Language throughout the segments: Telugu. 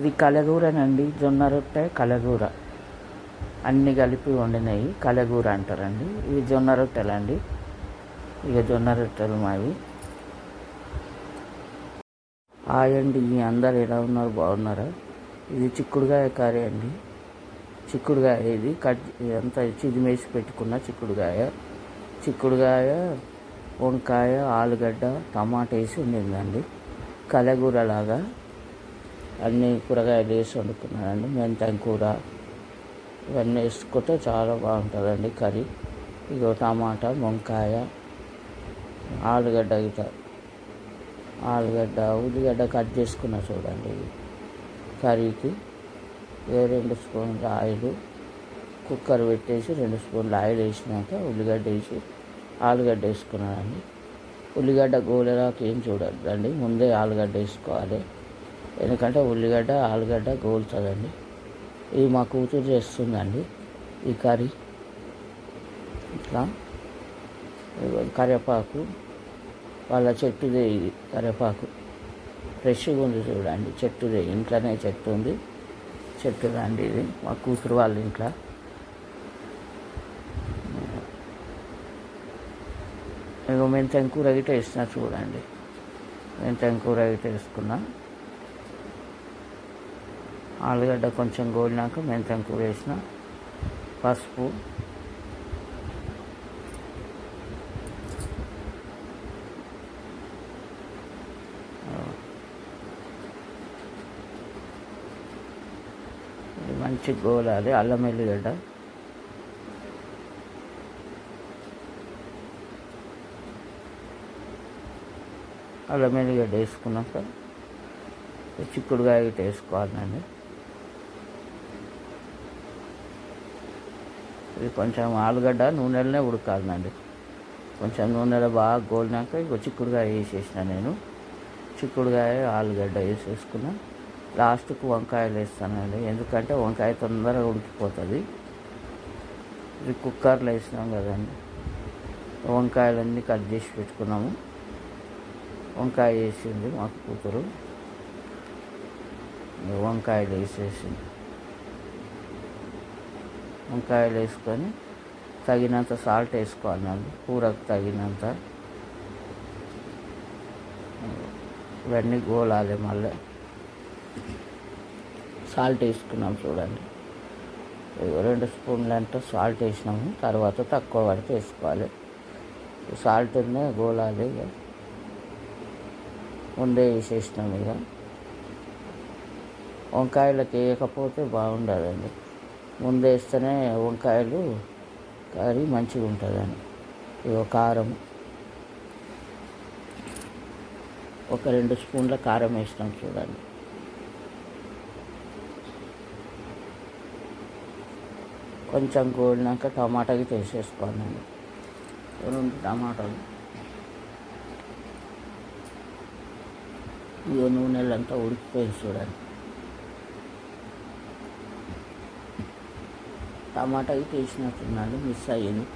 ఇది కలగూరనండి జొన్న రొట్టె కలగూర. అన్నీ కలిపి వండినవి కలగూర అంటారండి. ఇవి జొన్న రొట్టెలండి. ఇక జొన్న రొట్టెలు మావి. ఆయండి అండి మీ అందరు ఎలా ఉన్నారు? బాగున్నారా? ఇది చిక్కుడుగాయ కర్రీ అండి. చిక్కుడుగాయ ఇది కట్ అంతా చిదిమేసి పెట్టుకున్న చిక్కుడుగాయ. చిక్కుడుగాయ వంకాయ ఆలుగడ్డ టమాటా వేసి ఉండిందండి కలగూరలాగా అన్ని కూరగాయలు వేసి వండుకున్నానండి మెంతం కూర ఇవన్నీ వేసుకుంటే చాలా బాగుంటుందండి కర్రీ. ఇగో టమాటా వంకాయ ఆలుగడ్డ గిట ఆలుగడ్డ ఉల్లిగడ్డ కట్ చేసుకున్నా చూడండి. కర్రీకి ఏ రెండు స్పూన్ల ఆయిల్ కుక్కర్ పెట్టేసి రెండు స్పూన్ల ఆయిల్ వేసినాక ఉల్లిగడ్డ వేసి ఆలుగడ్డ వేసుకున్నానండి ఉల్లిగడ్డ గోలేరాకు ఏం చూడద్దండి. ముందే ఆలుగడ్డ వేసుకోవాలి. ఎందుకంటే ఉల్లిగడ్డ ఆలుగడ్డ గోలుతుందండి ఇది మా కూతురు చేస్తుందండి ఈ కర్రీ. ఇట్లా కరివేపాకు వాళ్ళ చెట్టుదే ఇది కరివేపాకు. ఫ్రెష్గా ఉంది చూడండి చెట్టుదే ఇంట్లోనే చెట్టు ఉంది. చెట్టు అండి ఇది మా కూతురు వాళ్ళ ఇంట్లో. ఇక మెంతం కూర గిట్ట వేసిన చూడండి. మెంతం కూర గిట్ట వేసుకున్నా. ఆలుగడ్డ కొంచెం గోలినాక మెంతం కూర వేసిన పసుపు. మంచి గోలాలి అల్లం ఎల్లిగడ్డ. అల్లం ఎల్లిగడ్డ వేసుకున్నాక చిక్కుడుకాయ గిట్ట వేసుకోవాలండి. ఇది కొంచెం ఆలుగడ్డ నూనెలనే ఉడకాలండి కొంచెం నూనెలో బాగా గోలినాక ఇక చిక్కుడుకాయ వేసేసిన నేను. చిక్కుడుకాయ ఆలుగడ్డ వేసేసుకున్నా. లాస్ట్కు వంకాయలు వేస్తానండి. ఎందుకంటే వంకాయ తొందరగా ఉడికిపోతుంది. ఇది కుక్కర్లో వేసినాం కదండి. వంకాయలన్నీ కట్ చేసి పెట్టుకున్నాము. వంకాయ వేసింది మా కూతురు. వంకాయలు వేసేసింది. వంకాయలు వేసుకొని తగినంత సాల్ట్ వేసుకోవాలండి కూరకు తగినంత. ఇవన్నీ గోలాలి మళ్ళీ. సాల్ట్ వేసుకున్నాం చూడండి. రెండు స్పూన్లు అంటే సాల్ట్ వేసినాము తర్వాత తక్కువ పడితే వేసుకోవాలి. సాల్ట్ గోలాలి ఇక. ఉండే వేసేసినాం ఇక. వంకాయలకు వేయకపోతే బాగుండదండి. ముందేస్తేనే వంకాయలు కర్రీ మంచిగా ఉంటుందని. ఇగో కారం. ఒక రెండు స్పూన్ల కారం వేసినాం చూడండి. కొంచెం గోలినాక టమాటాకి తీసేసుకోవాలండి రెండు టమాటాలు. ఇక నూనెలంతా ఉడికిపోయింది చూడండి. టమాటాకి తీసినట్టున్నాడు మిస్ అయ్యింది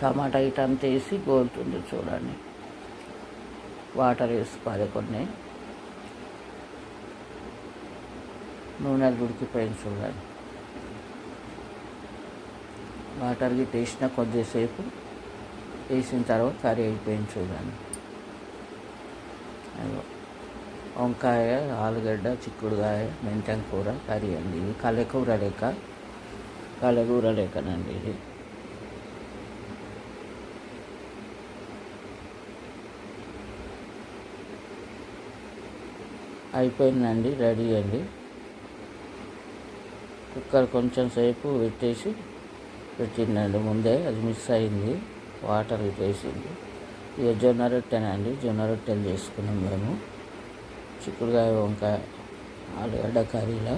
టమాటా ఐటమ్ తీసి గోలుతుంది చూడండి. వాటర్ వేసుకోవాలి కొన్ని నూనె ఉడికిపోయింది చూడండి వాటర్ గిట్ట వేసిన కొద్దిసేపు వేసిన తర్వాత కర్రీ అయిపోయింది చూడండి వంకాయ ఆలుగడ్డ చిక్కుడుకాయ మెంతం కూర కర్రీ అండి ఇది. కలెకూర లేక కలగూర లేకనండి ఇది. అయిపోయిందండి రెడీ అండి. కుక్కర్ కొంచెం సేపు పెట్టేసి పెట్టిందండి. ముందే అది మిస్ అయింది. వాటర్ వేసింది ఇక జొన్న రొట్టెనండి. జొన్న రొట్టెలు చేసుకున్నాం మేము. చిక్కుడుకాయ వంకాయ ఆలుగడ్డ కర్రీలో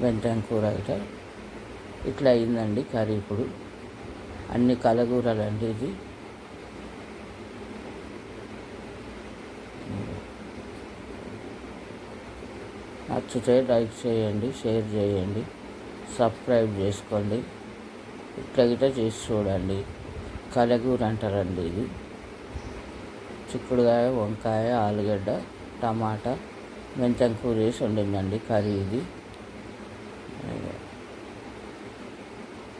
బెంటన్ కూర ఇట. ఇట్లా అయిందండి కర్రీ ఇప్పుడు. అన్ని కలగూరలండి ఇది. నచ్చితే లైక్ చేయండి షేర్ చేయండి. సబ్స్క్రైబ్ చేసుకోండి. ఇట్లా గిట్లా చేసి చూడండి. కలగూర అంటారండి ఇది. చిక్కుడుకాయ వంకాయ ఆలుగడ్డ టమాటా మెంతం కూర వేసి వండిందండి కర్రీ ఇది.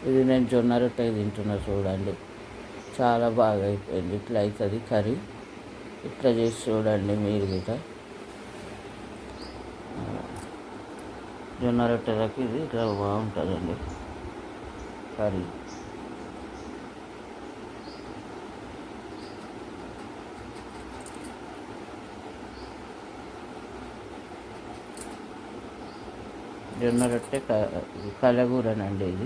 ఇది నేను జొన్న రొట్టె తింటున్నా చూడండి. చాలా బాగా అయిపోయింది. ఇట్లా అవుతుంది కర్రీ. ఇట్లా చేసి చూడండి మీరు కూడా జొన్న రొట్టెలకి ఇది ఇట్లా బాగుంటుందండి. కర్రీ. జొన్న రొట్టె క కలగూరనండి ఇది.